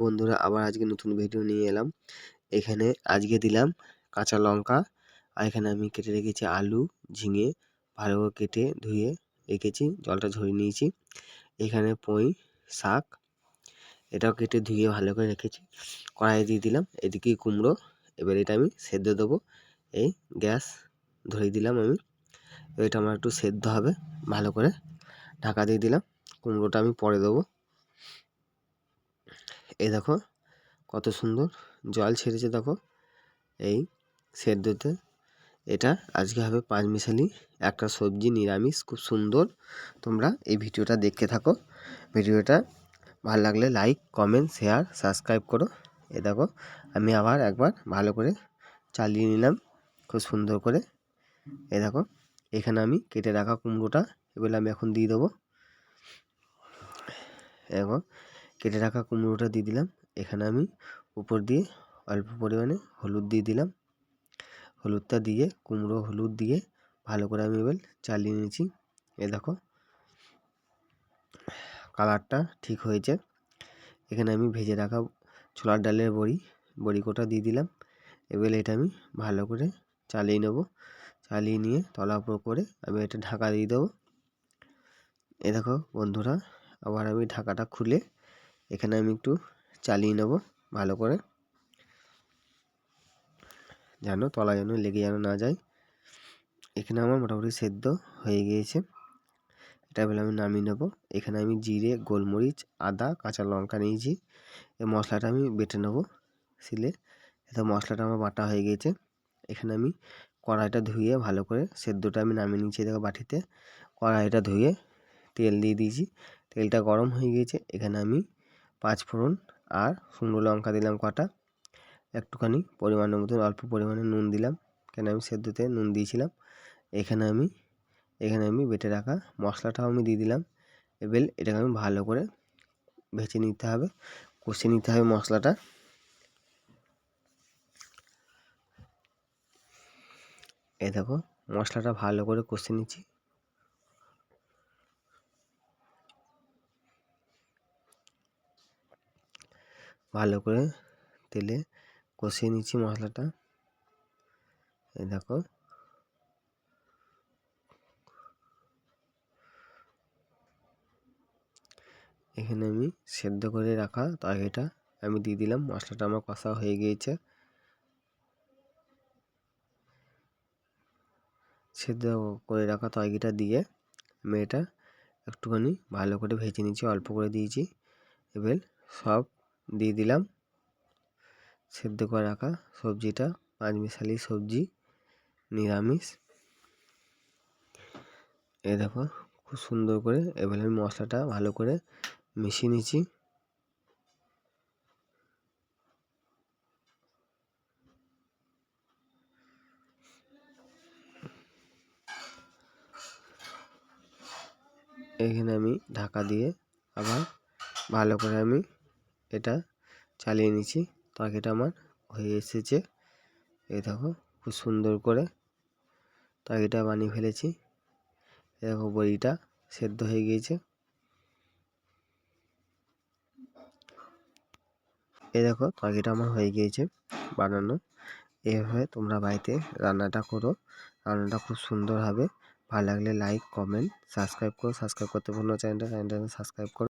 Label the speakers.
Speaker 1: বন্ধুরা, আবার আজকে নতুন ভিডিও নিয়ে এলাম। এখানে আজকে দিলাম কাঁচা লঙ্কা, আর এখানে আমি কেটে রেখেছি আলু, ঝিঙে, ভালো করে কেটে ধুয়ে রেখেছি, জলটা ঝরিয়ে নিয়েছি। এখানে পুঁই, শাক, এটাও কেটে ধুয়ে ভালো করে রেখেছি। কড়াই দিয়ে দিলাম এদিকে কুমড়ো, এবার এটা আমি সেদ্ধ দেবো। এই গ্যাস ধরিয়ে দিলাম আমি এটা আমার একটু সেদ্ধ হবে, ভালো করে ঢাকা দিয়ে দিলাম। কুমড়োটা আমি পরে দেবো। এই দেখো, কত সুন্দর জল ছেড়েছে দেখো। এই সেদ্ধতে এটা আজকে হবে পাঁচমিশালি একটা সবজি নিরামিষ, খুব সুন্দর। তোমরা এই ভিডিওটা দেখতে থাকো। ভিডিওটা ভালো লাগলে লাইক কমেন্ট শেয়ার সাবস্ক্রাইব করো। এ দেখো, আমি আবার একবার ভালো করে চালিয়ে নিলাম, খুব সুন্দর করে। এ দেখো, এখানে আমি কেটে রাখা কুমড়োটা, এগুলো আমি এখন দিয়ে দেবো। এখন কেটে রাখা কুমড়োটা দিয়ে দিলাম। এখানে আমি উপর দিয়ে অল্প পরিমাণে হলুদ দিয়ে দিলাম। হলুদটা দিয়ে, কুমড়ো হলুদ দিয়ে ভালো করে আমি এবার চালিয়ে নিয়েছি। এ দেখো, কালারটা ঠিক হয়েছে। এখানে আমি ভেজে রাখা ছোলার ডালের বড়ি বড়ি কোটা দিয়ে দিলাম। এবার এটা আমি ভালো করে চালিয়ে নেব। চালিয়ে নিয়ে তলা উপর করে আমি এটা ঢাকা দিয়ে দেবো। এ দেখো বন্ধুরা, আবার আমি ঢাকাটা খুলে এখানে আমি একটু চালিয়ে নেব ভালো করে। যেন তলা যেন লেগে যেন না যায়। এখানে আমার মোটামুটি সেদ্ধ হয়ে গিয়েছে। এটা বলে আমি নামিয়ে নেব। এখানে আমি জিরে, গোলমরিচ, আদা, কাঁচা লঙ্কা নিয়েছি। এই মশলাটা আমি বেটে নেব শিলে। এতে মশলাটা আমার বাটা হয়ে গিয়েছে। এখানে আমি কড়াইটা ধুয়ে ভালো করে সেদ্ধটা আমি নামিয়ে নিয়েছি দেখো বাটিতে। কড়াইটা ধুয়ে তেল দিয়ে দিয়েছি। তেলটা গরম হয়ে গিয়েছে। এখানে আমি পাঁচ ফোড়ন আর শুকনো লঙ্কা দিলাম কটা। একটুখানি পরিমাণের মতন, অল্প পরিমাণে নুন দিলাম। কেন আমি সেদ্ধতে নুন দিয়েছিলাম? এখানে আমি এখানে আমি বেটে রাখা মশলাটাও আমি দিয়ে দিলাম। এবার এটাকে আমি ভালো করে ভেজে নিতে হবে, কষে নিতে হবে মশলাটা। এ দেখো, মশলাটা ভালো করে কষে নিচ্ছি। ভালো করে তেলে কষিয়ে নিচ্ছি মশলাটা। এই দেখো। এখানে আমি সেদ্ধ করে রাখা তরকারিটা আমি দিয়ে দিলাম, মশলাটা আমার কষা হয়ে গিয়েছে। সেদ্ধ করে রাখা তরকারিটা দিয়ে আমি এটা একটুখানি ভালো করে ভেজে নিচ্ছি, অল্প করে দিয়েছি। এবার সব দিয়ে দিলাম। সেদ্ধ করে রাখা সবজিটা, পাঁচমিশালি সবজি, নিরামিষ। এ দেখো, খুব সুন্দর করে এবার আমি মশলাটা ভালো করে মিশিয়ে নিচ্ছি। এখানে আমি ঢাকা দিয়ে আবার ভালো করে আমি এটা চালিয়ে নিচ্ছি। তরকারিটা আমার হয়ে এসেছে। এই দেখো, খুব সুন্দর করে তরকারিটা বানিয়ে ফেলেছি। এ দেখো, বড়িটা সেদ্ধ হয়ে গিয়েছে। এই দেখো তরকারিটা আমার হয়ে গিয়েছে বানানো। এভাবে তোমরা বাড়িতে রান্নাটা করো। রান্নাটা খুব সুন্দর হবে। ভালো লাগলে লাইক কমেন্ট সাবস্ক্রাইব করো। সাবস্ক্রাইব করতে ভুলো চ্যানেলটা চ্যানেলটা সাবস্ক্রাইব করো।